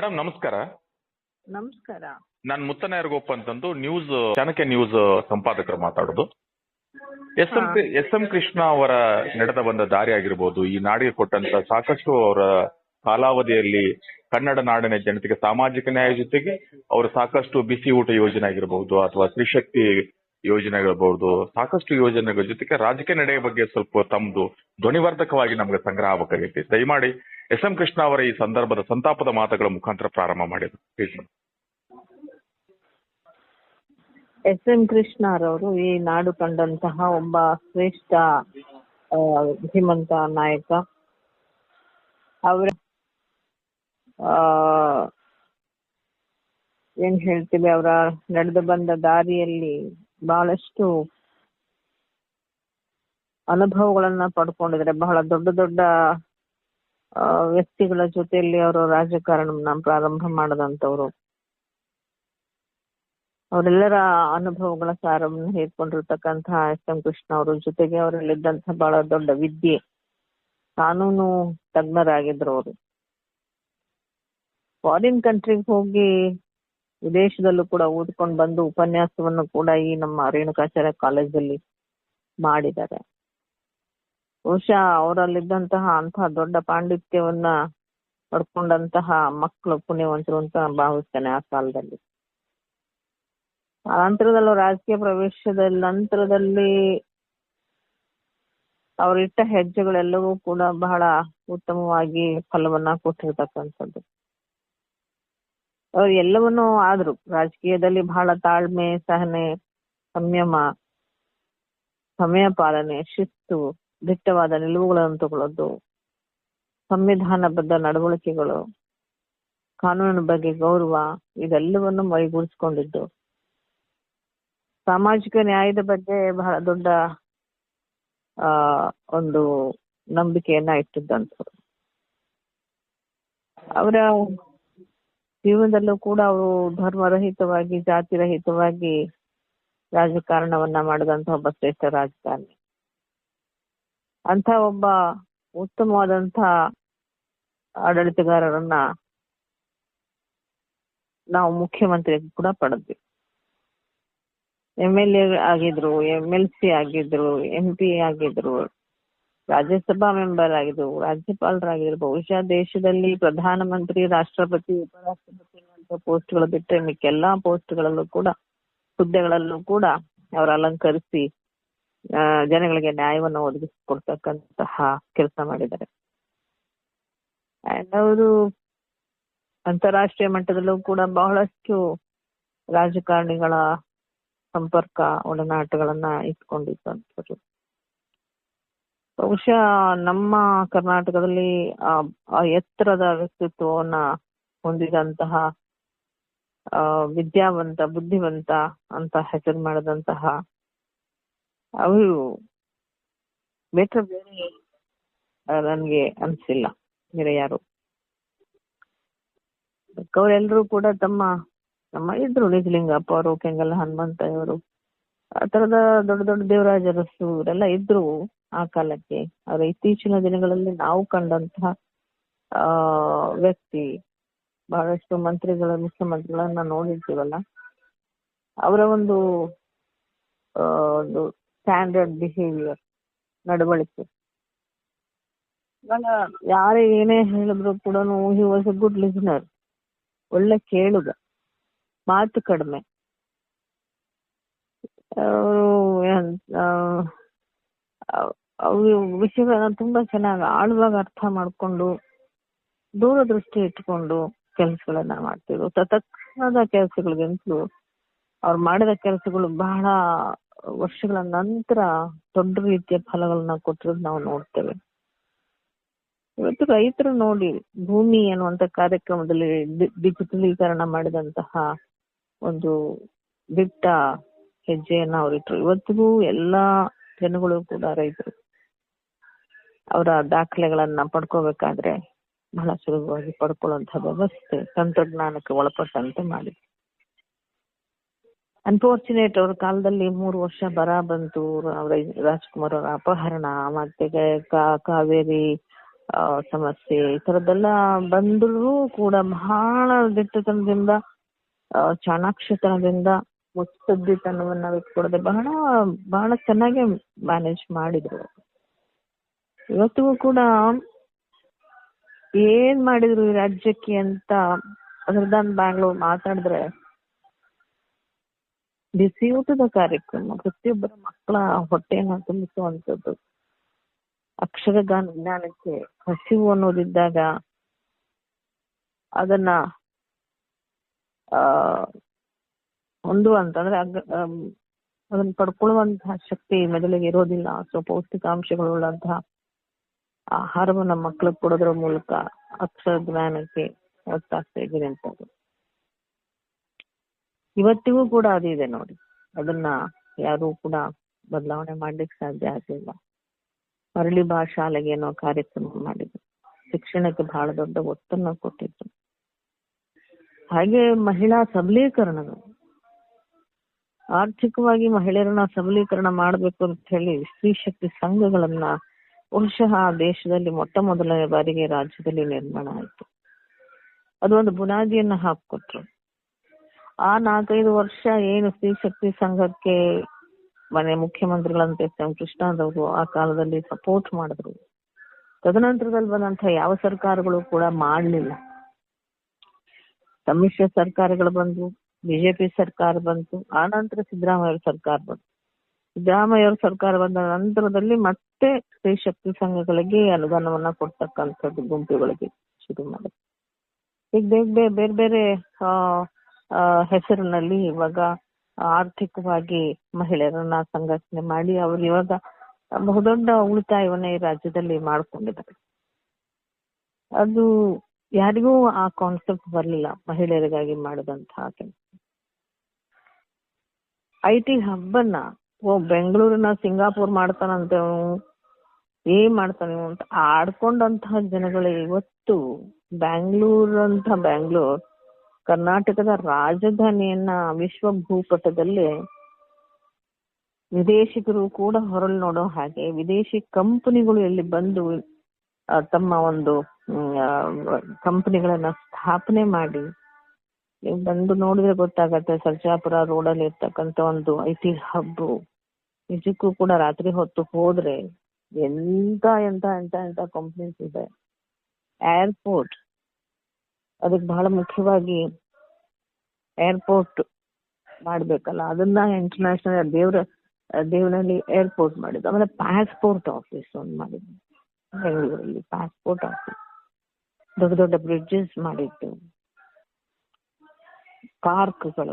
Madam ನಮಸ್ಕಾರ. ನಮಸ್ಕಾರ. ನಾನು ಮುತ್ತನಾಯರ್ಗೋಪ್ ಅಂತಂದು ನ್ಯೂಸ್ ಚಾಣಕ್ಯ ನ್ಯೂಸ್ ಸಂಪಾದಕರು ಮಾತಾಡೋದು. S M S M Krishna ಅವರ ನಡೆದ ಬಂದ ದಾರಿ ಆಗಿರ್ಬೋದು ಈ ನಾಡಿಗೆ ಕೊಟ್ಟಂತ ಸಾಕಷ್ಟು ಅವರ ಕಾಲಾವಧಿಯಲ್ಲಿ ಕನ್ನಡ ನಾಡಿನ ಜನತೆಗೆ ಸಾಮಾಜಿಕ ನ್ಯಾಯ ಜೊತೆಗೆ ಅವರು ಸಾಕಷ್ಟು ಬಿಸಿ ಊಟ ಯೋಜನೆ ಆಗಿರಬಹುದು ಅಥವಾ ತ್ರಿಶಕ್ತಿ ಯೋಜನೆಗಳಿರಬಹುದು ಸಾಕಷ್ಟು ಯೋಜನೆಗಳ ಜೊತೆಗೆ ರಾಜಕೀಯ ನಡೆಯ ಬಗ್ಗೆ ಸ್ವಲ್ಪ ತಮ್ಮದು ಧ್ವನಿವರ್ಧಕವಾಗಿ ನಮಗೆ ಸಂಗ್ರಹ ಆಗಬೇಕಾಗೈತಿ. ದಯಮಾಡಿ ಎಸ್ ಎಂ ಕೃಷ್ಣ ಅವರ ಈ ಸಂದರ್ಭದ ಸಂತಾಪದ ಮಾತುಗಳ ಮುಖಾಂತರ ಪ್ರಾರಂಭ ಮಾಡಿದ್ರು ಪ್ಲೀಸ್. ಎಸ್ ಎಂ ಕೃಷ್ಣರವರು ಈ ನಾಡು ಕಂಡಂತಹ ಒಬ್ಬ ಶ್ರೇಷ್ಠ ಆ, ಧೀಮಂತ ನಾಯಕ. ಅವರ ಏನ್ ಹೇಳ್ತೀವಿ ಅವರ ನಡೆದು ಬಂದ ದಾರಿಯಲ್ಲಿ ಬಹಳಷ್ಟು ಅನುಭವಗಳನ್ನ ಪಡ್ಕೊಂಡಿದ್ದಾರೆ. ಬಹಳ ದೊಡ್ಡ ದೊಡ್ಡ ವ್ಯಕ್ತಿಗಳ ಜೊತೆಯಲ್ಲಿ ಅವರು ರಾಜಕಾರಣವನ್ನ ಪ್ರಾರಂಭ ಮಾಡದಂತವ್ರು. ಅವರೆಲ್ಲರ ಅನುಭವಗಳ ಸಾರವನ್ನು ಹೇಳ್ಕೊಂಡಿರ್ತಕ್ಕಂತಹ ಎಸ್ ಎಂ ಕೃಷ್ಣ ಅವರ ಜೊತೆಗೆ ಅವರಲ್ಲಿದ್ದಂತಹ ಬಹಳ ದೊಡ್ಡ ವಿದ್ಯೆ. ಕಾನೂನು ತಜ್ಞರಾಗಿದ್ರು ಅವರು. ಫಾರಿನ್ ಕಂಟ್ರಿಗೆ ಹೋಗಿ ವಿದೇಶದಲ್ಲೂ ಕೂಡ ಓದ್ಕೊಂಡು ಬಂದು ಉಪನ್ಯಾಸವನ್ನು ಕೂಡ ಈ ನಮ್ಮ ರೇಣುಕಾಚಾರ್ಯ ಕಾಲೇಜಲ್ಲಿ ಮಾಡಿದ್ದಾರೆ. ಬಹುಶಃ ಅವರಲ್ಲಿದ್ದಂತಹ ಅಂತಹ ದೊಡ್ಡ ಪಾಂಡಿತ್ಯವನ್ನ ಪಡ್ಕೊಂಡಂತಹ ಮಕ್ಕಳು ಪುಣ್ಯವಂತರು ಅಂತ ಭಾವಿಸ್ತೇನೆ ಆ ಕಾಲದಲ್ಲಿ. ಆ ನಂತರದಲ್ಲೂ ರಾಜಕೀಯ ಪ್ರವೇಶದ ನಂತರದಲ್ಲಿ ಅವರಿಟ್ಟ ಹೆಜ್ಜೆಗಳೆಲ್ಲವೂ ಕೂಡ ಬಹಳ ಉತ್ತಮವಾಗಿ ಫಲವನ್ನ ಕೊಟ್ಟಿರ್ತಕ್ಕಂಥದ್ದು. ಅವ್ರು ಎಲ್ಲವನ್ನೂ ಆದ್ರು. ರಾಜಕೀಯದಲ್ಲಿ ಬಹಳ ತಾಳ್ಮೆ, ಸಹನೆ, ಸಂಯಮ, ಸಮಯ ಪಾಲನೆ, ಶಿಸ್ತು, ದಿಟ್ಟವಾದ ನಿಲುವುಗಳನ್ನು ತಗೊಳ್ಳೋದು ಸಂವಿಧಾನಬದ್ಧ ನಡವಳಿಕೆಗಳು, ಕಾನೂನಿನ ಬಗ್ಗೆ ಗೌರವ, ಇದೆಲ್ಲವನ್ನು ಮೈಗೂಡಿಸ್ಕೊಂಡಿದ್ದು. ಸಾಮಾಜಿಕ ನ್ಯಾಯದ ಬಗ್ಗೆ ಬಹಳ ದೊಡ್ಡ, ಆ, ಒಂದು ನಂಬಿಕೆಯನ್ನ ಇಟ್ಟಿದ್ದಂಥವ್ರು. ಅವರ ಜೀವನದಲ್ಲೂ ಕೂಡ ಅವರು ಧರ್ಮರಹಿತವಾಗಿ, ಜಾತಿರಹಿತವಾಗಿ ರಾಜಕಾರಣವನ್ನ ಮಾಡಿದಂತ ಒಬ್ಬ ಶ್ರೇಷ್ಠ ರಾಜಕಾರಣಿ. ಅಂತ ಒಬ್ಬ ಉತ್ತಮವಾದಂತ ಆಡಳಿತಗಾರರನ್ನ ನಾವು ಮುಖ್ಯಮಂತ್ರಿ ಕೂಡ ಪಡೆದ್ವಿ. ಎಂ ಎಲ್ ಎ ಆಗಿದ್ರು ಎಂ ಎಲ್ ಸಿ ಆಗಿದ್ರು ಎಂ ಪಿ ಆಗಿದ್ರು ರಾಜ್ಯಸಭಾ ಮೆಂಬರ್ ಆಗಿದ್ರು ರಾಜ್ಯಪಾಲರಾಗಿದ್ರು ಬಹುಶಃ ದೇಶದಲ್ಲಿ ಪ್ರಧಾನಮಂತ್ರಿ, ರಾಷ್ಟ್ರಪತಿ, ಉಪರಾಷ್ಟ್ರಪತಿ ಪೋಸ್ಟ್ಗಳು ಬಿಟ್ಟರೆ ಮಿಕ್ಕೆಲ್ಲಾ ಪೋಸ್ಟ್ಗಳಲ್ಲೂ ಕೂಡ, ಹುದ್ದೆಗಳಲ್ಲೂ ಕೂಡ ಅವರು ಅಲಂಕರಿಸಿ ಜನಗಳಿಗೆ ನ್ಯಾಯವನ್ನು ಒದಗಿಸಿಕೊಡ್ತಕ್ಕಂತಹ ಕೆಲಸ ಮಾಡಿದ್ದಾರೆ. ಅಂಡ್ ಅವರು ಅಂತಾರಾಷ್ಟ್ರೀಯ ಮಟ್ಟದಲ್ಲೂ ಕೂಡ ಬಹಳಷ್ಟು ರಾಜಕಾರಣಿಗಳ ಸಂಪರ್ಕ ಒಡನಾಟಗಳನ್ನ ಇಟ್ಕೊಂಡಿದ್ದಂಥವ್ರು. ಬಹುಶಃ ನಮ್ಮ ಕರ್ನಾಟಕದಲ್ಲಿ ಎತ್ತರದ ವ್ಯಕ್ತಿತ್ವವನ್ನ ಹೊಂದಿದಂತಹ ವಿದ್ಯಾವಂತ, ಬುದ್ಧಿವಂತ ಅಂತ ಹೆಸರು ಮಾಡಿದಂತಹ ಅವರು ಬೇರೆ ಬೇರೆ ನನಗೆ ಅನ್ಸಿಲ್ಲ. ಬೇರೆ ಯಾರು? ಅವರೆಲ್ಲರೂ ಕೂಡ ತಮ್ಮ, ನಮ್ಮ ಇದ್ರು ನಿಜಲಿಂಗಪ್ಪ ಅವರು ಕೆಂಗಲ್ ಹನುಮಂತ ಇವರು ಆ ತರದ ದೊಡ್ಡ ದೊಡ್ಡ ದೇವರಾಜರಸು ಇವರೆಲ್ಲ ಇದ್ರು ಆ ಕಾಲಕ್ಕೆ. ಅವರ ಇತ್ತೀಚಿನ ದಿನಗಳಲ್ಲಿ ನಾವು ಕಂಡಂತಹ, ಆ, ವ್ಯಕ್ತಿ, ಬಹಳಷ್ಟು ಮಂತ್ರಿಗಳ, ಮುಖ್ಯಮಂತ್ರಿಗಳನ್ನ ನೋಡಿರ್ತೀವಲ್ಲ? ಅವರ ಒಂದು ಒಂದು ಸ್ಟ್ಯಾಂಡರ್ಡ್ ಬಿಹೇವಿಯರ್ ನಡವಳಿಕೆ. ಇವಾಗ ಯಾರೇ ಏನೇ ಹೇಳಿದ್ರು ಕೂಡ he was a good listener ಒಳ್ಳೆ ಕೇಳುಗ. ಮಾತು ಕಡಿಮೆ. ಅವರು ವಿಷಯಗಳನ್ನ ತುಂಬಾ ಚೆನ್ನಾಗಿ ಆಳವಾಗಿ ಅರ್ಥ ಮಾಡ್ಕೊಂಡು ದೂರದೃಷ್ಟಿ ಇಟ್ಕೊಂಡು ಕೆಲಸಗಳನ್ನ ಮಾಡ್ತಿದ್ರು. ತತ್ಕ್ಷಣದ ಕೆಲಸಗಳಿಗಿಂತಲೂ ಅವ್ರು ಮಾಡಿದ ಕೆಲಸಗಳು ಬಹಳ ವರ್ಷಗಳ ನಂತರ ದೊಡ್ಡ ರೀತಿಯ ಫಲಗಳನ್ನ ಕೊಟ್ಟಿರೋದು ನಾವು ನೋಡ್ತೇವೆ. ಇವತ್ತು ರೈತರು ನೋಡಿ ಭೂಮಿ ಅನ್ನುವಂತ ಕಾರ್ಯಕ್ರಮದಲ್ಲಿ ಡಿಜಿಟಲೀಕರಣ ಮಾಡಿದಂತಹ ಒಂದು ದಿಟ್ಟ ಹೆಜ್ಜೆಯನ್ನ ಅವರಿಟ್ರು ಇವತ್ತಿಗೂ ಎಲ್ಲಾ ಜನಗಳು ಕೂಡ ರೈತರು ಅವರ ದಾಖಲೆಗಳನ್ನ ಪಡ್ಕೋಬೇಕಾದ್ರೆ ಬಹಳ ಸುಲಭವಾಗಿ ಪಡ್ಕೊಳ್ಳುವಂತಹ ವ್ಯವಸ್ಥೆ ತಂತ್ರಜ್ಞಾನಕ್ಕೆ ಒಳಪಟ್ಟಂತೆ ಮಾಡಿದೆ ಅನ್ಫಾರ್ಚುನೇಟ್ ಅವ್ರ ಕಾಲದಲ್ಲಿ ಮೂರು ವರ್ಷ ಬರ ಬಂತು. ರಾಜ್ಕುಮಾರ್ ಅವರ ಅಪಹರಣ, ಮತ್ತೆ ಕಾವೇರಿ ಸಮಸ್ಯೆ ಈ ತರದ್ದೆಲ್ಲ ಬಂದರೂ ಕೂಡ ಬಹಳ ದಿಟ್ಟತನದಿಂದ ಚಾಣಾಕ್ಷತನದಿಂದ ಮುತ್ಸದ್ದಿತನವನ್ನ ಬಿಟ್ಕೊಡದೆ ಬಹಳ ಬಹಳ ಚೆನ್ನಾಗಿ ಮ್ಯಾನೇಜ್ ಮಾಡಿದ್ರು ಇವತ್ತಿಗೂ ಕೂಡ ಏನ್ ಮಾಡಿದ್ರು ಈ ರಾಜ್ಯಕ್ಕೆ ಅಂತ ಅದರದಾನ್ ಬ್ಯಾಂಗ್ಳೂರ್ ಮಾತಾಡಿದ್ರೆ ಬಿಸಿಯೂಟದ ಕಾರ್ಯಕ್ರಮ, ಪ್ರತಿಯೊಬ್ಬರ ಮಕ್ಕಳ ಹೊಟ್ಟೆಯನ್ನ ತುಂಬಿಸುವಂತದ್ದು ಅಕ್ಷರಗಾನ ಜ್ಞಾನಕ್ಕೆ ಹಸಿವು ಅನ್ನೋದಿದ್ದಾಗ ಅದನ್ನ, ಆ ಹೊಂದುವಂತ ಅಂತಂದ್ರೆ ಅದನ್ನ ಪಡ್ಕೊಳ್ಳುವಂತಹ ಶಕ್ತಿ ಮೆದುಳಿಗೆ ಇರೋದಿಲ್ಲ. ಸೊ ಪೌಷ್ಟಿಕಾಂಶಗಳುಳ್ಳಂತಹ ಆಹಾರವನ್ನ ಮಕ್ಕಳಿಗೆ ಕೊಡೋದ್ರ ಮೂಲಕ ಅಕ್ಷರ ಜ್ಞಾನಕ್ಕೆ ಒತ್ತಾಗ್ತಾ ಇದ್ದೀನಿ ಅಂತ ಇವತ್ತಿಗೂ ಕೂಡ ಅದಿದೆ ನೋಡಿ. ಅದನ್ನ ಯಾರು ಕೂಡ ಬದಲಾವಣೆ ಮಾಡ್ಲಿಕ್ಕೆ ಸಾಧ್ಯ ಆಗಿಲ್ಲ ಮರಳಿ ಬಾ ಶಾಲೆಗೆ ಏನೋ ಕಾರ್ಯಕ್ರಮ ಮಾಡಿದ್ರು. ಶಿಕ್ಷಣಕ್ಕೆ ಬಹಳ ದೊಡ್ಡ ಒತ್ತನ್ನ ಕೊಟ್ಟಿದ್ರು. ಹಾಗೆ ಮಹಿಳಾ ಸಬಲೀಕರಣಗಳು. ಆರ್ಥಿಕವಾಗಿ ಮಹಿಳೆಯರನ್ನ ಸಬಲೀಕರಣ ಮಾಡಬೇಕು ಅಂತ ಹೇಳಿ ಸ್ತ್ರೀ ಶಕ್ತಿ ಸಂಘಗಳನ್ನ ಬಹುಶಃ ದೇಶದಲ್ಲಿ ಮೊಟ್ಟ ಮೊದಲನೇ ಬಾರಿಗೆ ರಾಜ್ಯದಲ್ಲಿ ನಿರ್ಮಾಣ ಆಯಿತು. ಅದೊಂದು ಬುನಾದಿಯನ್ನ ಹಾಕೊಟ್ರು ಆ ನಾಲ್ಕೈದು ವರ್ಷ ಏನು ಸ್ತ್ರೀ ಶಕ್ತಿ ಸಂಘಕ್ಕೆ ಮನೆ ಮುಖ್ಯಮಂತ್ರಿಗಳಂತೆ ಎಂ ಕೃಷ್ಣದವರು ಆ ಕಾಲದಲ್ಲಿ ಸಪೋರ್ಟ್ ಮಾಡಿದ್ರು. ತದನಂತರದಲ್ಲಿ ಬಂದಂತಹ ಯಾವ ಸರ್ಕಾರಗಳು ಕೂಡ ಮಾಡಲಿಲ್ಲ. ಸಮ್ಮಿಶ್ರ ಸರ್ಕಾರಗಳು ಬಂದು ಬಿಜೆಪಿ ಸರ್ಕಾರ ಬಂತು ಆನಂತರ ನಂತರ ಸಿದ್ದರಾಮಯ್ಯ ಸರ್ಕಾರ ಬಂತು. ಸಿದ್ದರಾಮಯ್ಯ ಸರ್ಕಾರ ಬಂದ ನಂತರದಲ್ಲಿ ಮತ್ತೆ ಸ್ತ್ರೀ ಶಕ್ತಿ ಸಂಘಗಳಿಗೆ ಅನುದಾನವನ್ನ ಕೊಡ್ತಕ್ಕಂಥದ್ದು ಗುಂಪುಗಳಿಗೆ ಶುರು ಮಾಡಿದ್ರು. ಈಗ ಬೇರೆ ಬೇರೆ ಬೇರೆ ಹೆಸರಿನಲ್ಲಿ ಇವಾಗ ಆರ್ಥಿಕವಾಗಿ ಮಹಿಳೆಯರನ್ನ ಸಂಘಟನೆ ಮಾಡಿ ಅವ್ರು ಇವಾಗ ಬಹುದೊಡ್ಡ ಉಳಿತಾಯವನ್ನ ಈ ರಾಜ್ಯದಲ್ಲಿ ಮಾಡ್ಕೊಂಡಿದ್ದಾರೆ. ಅದು ಯಾರಿಗೂ ಆ ಕಾನ್ಸೆಪ್ಟ್ ಬರಲಿಲ್ಲ ಮಹಿಳೆಯರಿಗಾಗಿ ಮಾಡಿದಂತಹ ಕೆಲಸ ಐ ಟಿ ಹಬ್ಬನ್ನ ಓ ಬೆಂಗಳೂರಿನ ಸಿಂಗಾಪುರ್ ಮಾಡ್ತಾನಂತೆ ಅವನು. ಏನ್ ಮಾಡ್ತಾನೆ ಅಂತ ಆಡ್ಕೊಂಡಂತಹ ಜನಗಳು ಇವತ್ತು ಬ್ಯಾಂಗ್ಳೂರ್ ಅಂತ ಬ್ಯಾಂಗ್ಳೂರ್, ಕರ್ನಾಟಕದ ರಾಜಧಾನಿಯನ್ನ ವಿಶ್ವ ಭೂಪಟದಲ್ಲಿ ವಿದೇಶಿಗರು ಕೂಡ ಹೊರಳ್ ನೋಡೋ ಹಾಗೆ ವಿದೇಶಿ ಕಂಪನಿಗಳು ಇಲ್ಲಿ ಬಂದು ತಮ್ಮ ಒಂದು ಕಂಪನಿಗಳನ್ನ ಸ್ಥಾಪನೆ ಮಾಡಿ ನೀವು ಬಂದು ನೋಡಿದ್ರೆ ಗೊತ್ತಾಗತ್ತೆ ಸರ್ಜಾಪುರ ರೋಡಲ್ಲಿ ಇರ್ತಕ್ಕಂತ ಒಂದು ಐಟಿ ಹಬ್ ನಿಜಕ್ಕೂ ಕೂಡ ರಾತ್ರಿ ಹೊತ್ತು ಹೋದ್ರೆ ಎಂತ ಎಂತ ಎಂತ ಎಂತ ಕಂಪ್ನೀಸ್ ಇದೆ. ಏರ್ಪೋರ್ಟ್ ಅದಕ್ಕೆ ಬಹಳ ಮುಖ್ಯವಾಗಿ ಏರ್ಪೋರ್ಟ್ ಮಾಡ್ಬೇಕಲ್ಲ. ಅದನ್ನ ಇಂಟರ್ನ್ಯಾಷನಲ್ ದೇವ್ರ ದೇವರಲ್ಲಿ ಏರ್ಪೋರ್ಟ್ ಮಾಡಿದ್ದು. ಆಮೇಲೆ ಪಾಸ್ಪೋರ್ಟ್ ಆಫೀಸ್ ಒಂದು ಮಾಡಿದ್ದು. ಬೆಂಗಳೂರಲ್ಲಿ ಪಾಸ್ಪೋರ್ಟ್ ಆಫೀಸ್ ದೊಡ್ಡ ದೊಡ್ಡ ಬ್ರಿಡ್ಜಸ್ ಮಾಡಿದ್ದು. പാർക്കുകൾ